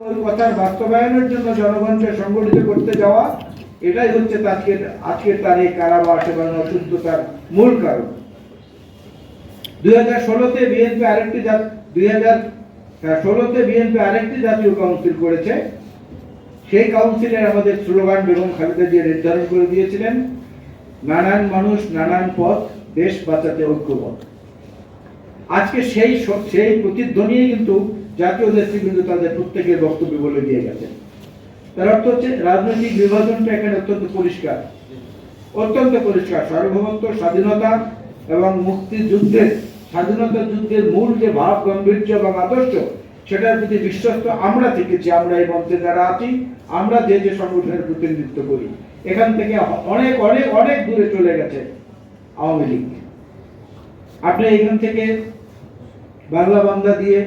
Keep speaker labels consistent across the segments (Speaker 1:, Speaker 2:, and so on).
Speaker 1: কথার বাস্তবায়নের জন্য জনগণকে সংগঠিত করতে যাওয়া, এটাই হচ্ছে আজকের আজকের তারিখ কারাবাস এবং অসুস্থতার মূল কারণ। দুই হাজার ষোলোতে বিএনপি আরেকটি দুই হাজার ষোলোতে বিএনপি আরেকটি জাতীয় কাউন্সিল করেছে। সেই কাউন্সিলের আমাদের স্লোগান বেগম খালেদা জিয়া নির্ধারণ করে দিয়েছিলেন, নানান মানুষ নানান পথ, দেশ বাঁচাতে ঐক্যবদ্ধ। আজকে সেই সেই প্রতিধ্বনি কিন্তু জাতীয় নেতৃবৃন্দ তাদের প্রত্যেকের বক্তব্য বলে দিয়ে গেছেন। তার অর্থ হচ্ছে, রাজনৈতিক বিভাজনটা এখানে অত্যন্ত পরিষ্কার। অত্যন্ত পরিষ্কার। সার্বভৌমত্ব, স্বাধীনতা এবং মুক্তিযুদ্ধের, স্বাধীনতা যুদ্ধের মূল যে ভাব, গাম্ভীর্য এবং আদর্শ, সেটার প্রতি বিশ্বস্ত আমরা থেকেছি, আমরা এই মঞ্চে যারা আছি, আমরা যে যে সংগঠনের প্রতিনিধিত্ব করি। এখান থেকে অনেক অনেক অনেক দূরে চলে গেছে আওয়ামী লীগ। আপনি এখান থেকে বাংলা বাংলা দিয়ে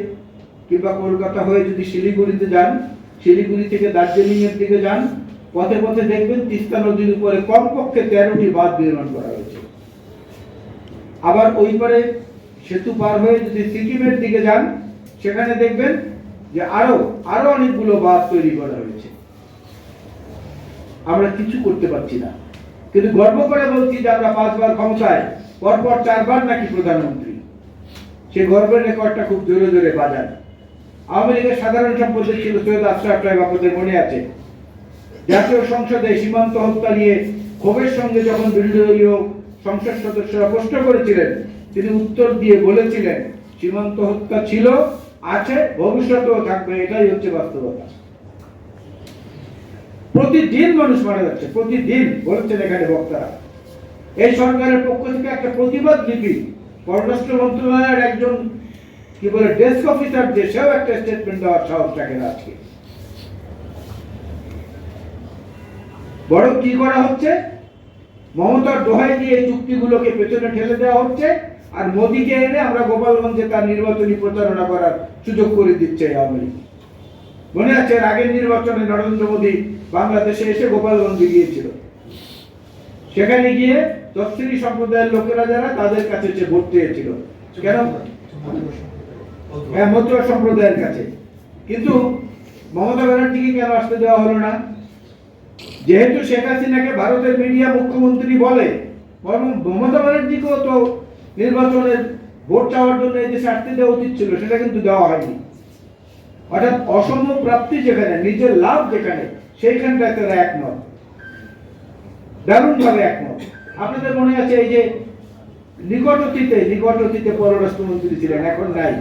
Speaker 1: কিংবা কলকাতা হয়ে যদি শিলিগুড়িতে যান, শিলিগুড়ি থেকে দার্জিলিং এর দিকে যান, পথে পথে দেখবেন তিস্তা নদীর উপরে কমপক্ষে তেরোটি বাঁধ নির্মাণ করা হয়েছে। আবার ওই পারে সেতু পার হয়ে যদি সিকিমের দিকে যান, সেখানে দেখবেন যে আরও আরও অনেকগুলো বাঁধ তৈরি করা হয়েছে। আমরা কিছু করতে পারছি না। কিন্তু গর্ব করে বলছি যে আমরা পাঁচবার ক্ষমতায়, পরপর চারবার নাকি প্রধানমন্ত্রী। সে গর্বের রেকর্ডটা খুব জোরে জোরে বাজান আওয়ামী লীগের সাধারণ সম্পাদক ছিল সৈয়দ আশরাফ সাহেব, আপনাদের মনে আছে? জাতীয় সংসদে সীমান্ত হত্যা নিয়ে ক্ষোভের সঙ্গে যখন বিরোধী দলীয় সংসদ সদস্যরা প্রশ্ন করেছিলেন, তিনি উত্তর দিয়ে বলেছিলেন, সীমান্ত হত্যা ছিল, আছে, ভবিষ্যতেও থাকবে, এটাই হচ্ছে বাস্তবতা। প্রতিদিন মানুষ মারা যাচ্ছে, প্রতিদিন এখানে বক্তারা। এই সরকারের পক্ষ থেকে একটা প্রতিবাদ লিপি, পররাষ্ট্র মন্ত্রণালয়ের একজন কি বলে ডেস্ক অফিসার যে সেও একটা স্টেটমেন্ট দেওয়ার সাহস রাখে না আজকে। বরং কি করা হচ্ছে? মমতার দোহাই দিয়ে এই চুক্তিগুলোকে পেছনে ঠেলে দেওয়া হচ্ছে, আর মোদীকে এনে আমরা গোপালগঞ্জে তার নির্বাচনী প্রচারণা করার সুযোগ করে দিচ্ছে আওয়ামী লীগ। মনে আছে আগের নির্বাচনে নরেন্দ্র মোদী বাংলাদেশে এসে গোপালগঞ্জে গিয়েছিল। সেখানে গিয়ে তফসিলি সম্প্রদায়ের লোকেরা যারা, তাদের কাছে ভোট চেয়েছিল। কেন? হ্যাঁ সম্প্রদায়ের কাছে। কিন্তু মমতা ব্যানার্জিকে কেন আসতে দেওয়া হলো না? যেহেতু শেখ হাসিনাকে ভারতের মিডিয়া মুখ্যমন্ত্রী বলে, বরং মমতা ব্যানার্জিকেও তো নির্বাচনের ভোট চাওয়ার জন্য এই দেশে আসতে দেওয়া উচিত ছিল, সেটা কিন্তু দেওয়া হয়নি। অর্থাৎ অসম প্রাপ্তি যেখানে, নিজের লাভ যেখানে, সেইখানটায় তারা একমত। দারুণ ভাবে একমত। আপনাদের মনে আছে এই যে নিকট অতীতে নিকট অতীতে পররাষ্ট্রমন্ত্রী ছিলেন, এখন নাই।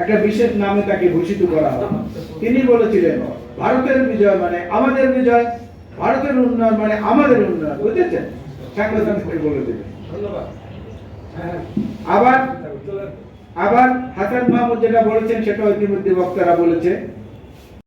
Speaker 1: একটা বিশেষ নামে তাকে ভূষিত করা হয় তিনি বলেছিলেন ভারতের বিজয় মানে আমাদের বিজয় ভারতের উন্নয়ন মানে আমাদের উন্নয়ন। বুঝেছেন? সাংবাদিক বলে দেবেন আবার আবার হাসান মাহমুদ যেটা বলেছেন সেটা ইতিমধ্যে বক্তারা বলেছে।